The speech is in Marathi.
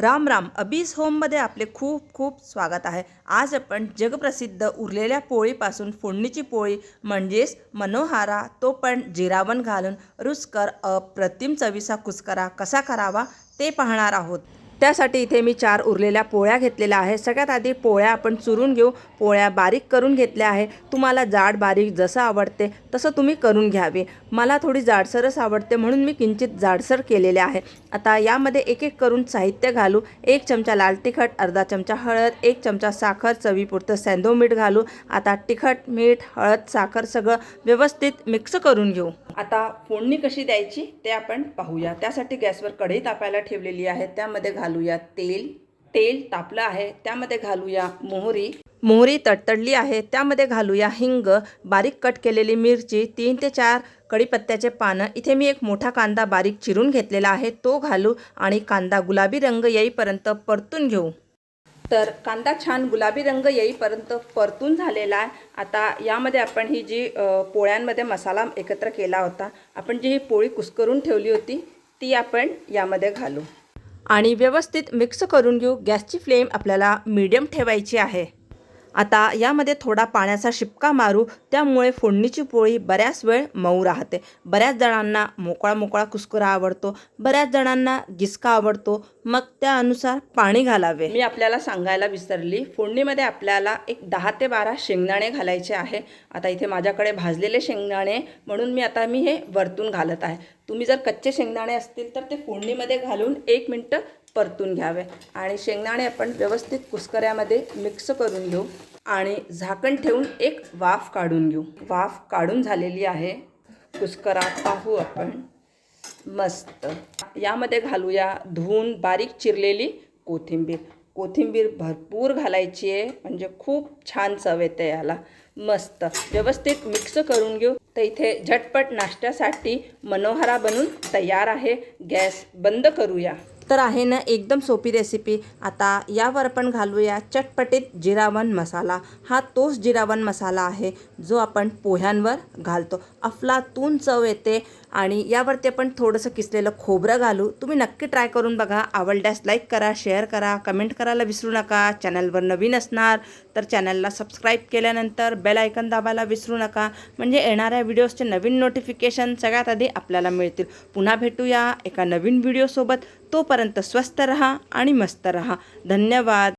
राम राम अबीस होममध्ये आपले खूप खूप स्वागत आहे. आज आपण जगप्रसिद्ध उरलेल्या पोळीपासून फोडणीची पोळी म्हणजेच मनोहारा तो पण जिरावण घालून रुचकर अप्रतिम चवीचा कुस्करा कसा करावा ते पाहणार आहोत. त्यासाठी इथे मी चार उरलेल्या पोळ्या घेतलेल्या आहे सगळ्यात आधी पोळ्या आपण चुरून घेऊ. पोळ्या बारीक करून घेतल्या आहे तुम्हाला जाड बारीक जसं आवडते तसं तुम्ही करून घ्यावे. मला थोडी जाडसरच आवडते म्हणून मी किंचित जाडसर केलेले आहे आता यामध्ये एक एक करून साहित्य घालू. एक चमचा लाल तिखट अर्धा चमचा हळद एक चमचा साखर चवीपुरतं सॅंदो मीठ घालू. आता तिखट मीठ हळद साखर सगळं व्यवस्थित मिक्स करून घेऊ. आता फोडणी कशी द्यायची ते आपण पाहूया. त्यासाठी गॅसवर कढई तापायला ठेवलेली आहे. त्यामध्ये घालूया तेल. तेल तापलं आहे. त्यामध्ये घालूया मोहरी. मोहरी तडतडली आहे. त्यामध्ये घालूया हिंग. बारीक कट केलेली मिरची तीन ते चार कढीपत्त्याचे पानं. इथे मी एक मोठा कांदा बारीक चिरून घेतलेला आहे. तो घालू आणि कांदा गुलाबी रंग येईपर्यंत परतून घेऊ. तर कांदा छान गुलाबी रंग येईपर्यंत परतून झालेला आहे. आता यामध्ये आपण ही जी पोळ्यांमध्ये मसाला एकत्र केला होता आपण जी ही पोळी कुस्करून ठेवली होती ती आपण यामध्ये घालू. आणि व्यवस्थित मिक्स करून घेऊ. गॅसची फ्लेम आपल्याला मीडियम ठेवायची आहे. आता यामध्ये थोडा पाण्याचा शिपका मारू त्यामुळे फोडणीची पोळी बऱ्याच वेळ मऊ राहते. बऱ्याच जणांना मोकळा मोकळा कुस्कुरा आवडतो बऱ्याच जणांना गिसका आवडतो. मग त्यानुसार पाणी घालावे. मी आपल्याला सांगायला विसरली. फोडणीमध्ये आपल्याला एक दहा ते बारा शेंगदाणे घालायचे आहे. आता इथे माझ्याकडे भाजलेले शेंगदाणे म्हणून मी आता मी हे वरतून घालत आहे. तुम्ही जर कच्चे शेंगदाणे असतील तर ते फोडणीमध्ये घालून एक मिनटं परतून घ्यावे. आणि शेंगदाणे आपण व्यवस्थित कुसकऱ्यामध्ये मिक्स करून घेऊ. आणि झाकण ठेवून एक वाफ काढून घेऊ. वाफ काढून झालेली आहे. कुसकरा पाहू आपण. मस्त. यामध्ये घालूया धुवून बारीक चिरलेली कोथिंबीर. कोथिंबीर भरपूर घालायची आहे. म्हणजे खूप छान चव येते याला. मस्त. व्यवस्थित मिक्स करून घेऊ. तर इथे झटपट नाश्त्यासाठी मनोहरा बनून तयार आहे. गॅस बंद करूया. तर आहे ना एकदम सोपी रेसिपी आता यावर आपण घालूया चटपटीत जिरावन मसाला. हा तोच जिरावन मसाला आहे जो आपण पोह्यांवर घालतो. अफलातून चव येते आणि यावरती आपण थोडंसं किसलेलं खोबरं घालू. तुम्ही नक्की ट्राय करून बघा. आवडल्यास लाईक करा शेअर करा कमेंट करायला विसरू नका. चॅनलवर नवीन असणार तर चॅनलला सबस्क्राईब केल्यानंतर बेल आयकन दाबायला विसरू नका. म्हणजे येणाऱ्या व्हिडिओजचे नवीन नोटिफिकेशन सगळ्यात आधी आपल्याला मिळतील. पुन्हा भेटूया एका नवीन व्हिडिओसोबत तोपर्यंत स्वस्त रहा आणि मस्त रहा. धन्यवाद.